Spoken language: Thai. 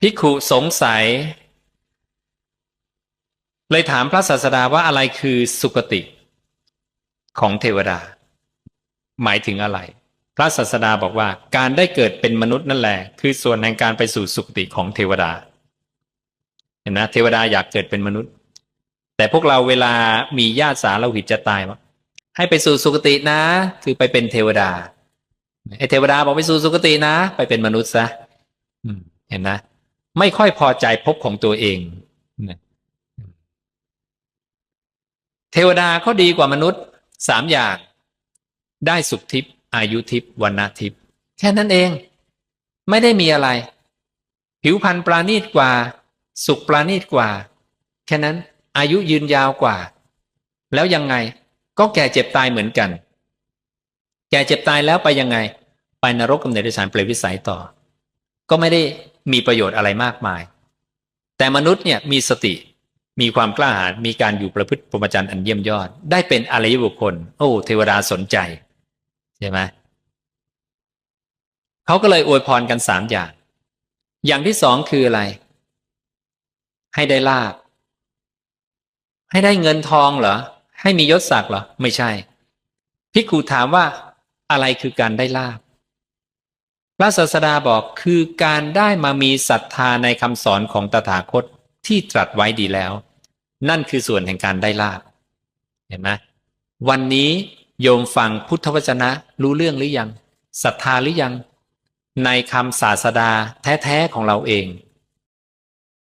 ภิกขุสงสัย เลยถามพระศาสดาว่าอะไรคือสุคติของเทวดา หมายถึงอะไร พระศาสดาบอกว่าการได้เกิดเป็นมนุษย์นั่นแหละ คือส่วนแห่งการไปสู่สุคติของเทวดาเห็นนะเทวดาอยากเกิดเป็นมนุษย์ แต่พวกเราเวลามีญาติสาเราหิตจะตายว่าให้ไปสู่สุคตินะ คือไปเป็นเทวดาไอ้เทวดาบอกไปสู่สุคตินะ ไปเป็นมนุษย์ซะเห็นนะ ไม่ค่อยพอใจภพของตัวเองเทวดาเขาดีกว่ามนุษย์สามอย่าง ได้สุขทิพย์อายุทิพย์วันนาทิพย์แค่นั้นเอง ไม่ได้มีอะไร ผิวพรรณปราณีตกว่า สุขปราณีตกว่า แค่นั้นอายุยืนยาวกว่า แล้วยังไงก็แก่เจ็บตายเหมือนกัน แก่เจ็บตายแล้วไปยังไง ไปนรกกำเนิดดิฉันเปรตวิสัยต่อ ก็ไม่ได้ มีประโยชน์อะไรมากมาย แต่มนุษย์เนี่ยมีสติ มีความกล้าหาญมีการอยู่ประพฤติพรหมจรรย์อันเยี่ยมยอด ได้เป็นอริยบุคคล โอ้เทวดาสนใจใช่ไหมเขาก็เลยอวยพรกันสามอย่าง อย่างที่สองคืออะไร ให้ได้ลาบ ให้ได้เงินทองเหรอ ให้มียศศักดิ์เหรอ ไม่ใช่พิกขุถามว่าอะไรคือการได้ลาบ พระศาสดาบอกคือการได้มามีศรัทธาในคำสอนของตถาคตที่ตรัสไว้ดีแล้ว นั่นคือส่วนแห่งการได้ลาบเห็นไหมวันนี้โยมฟังพุทธวจนะรู้เรื่องหรือยังศรัทธาหรือยัง ในคำศาสดาแท้ ๆ ของเราเอง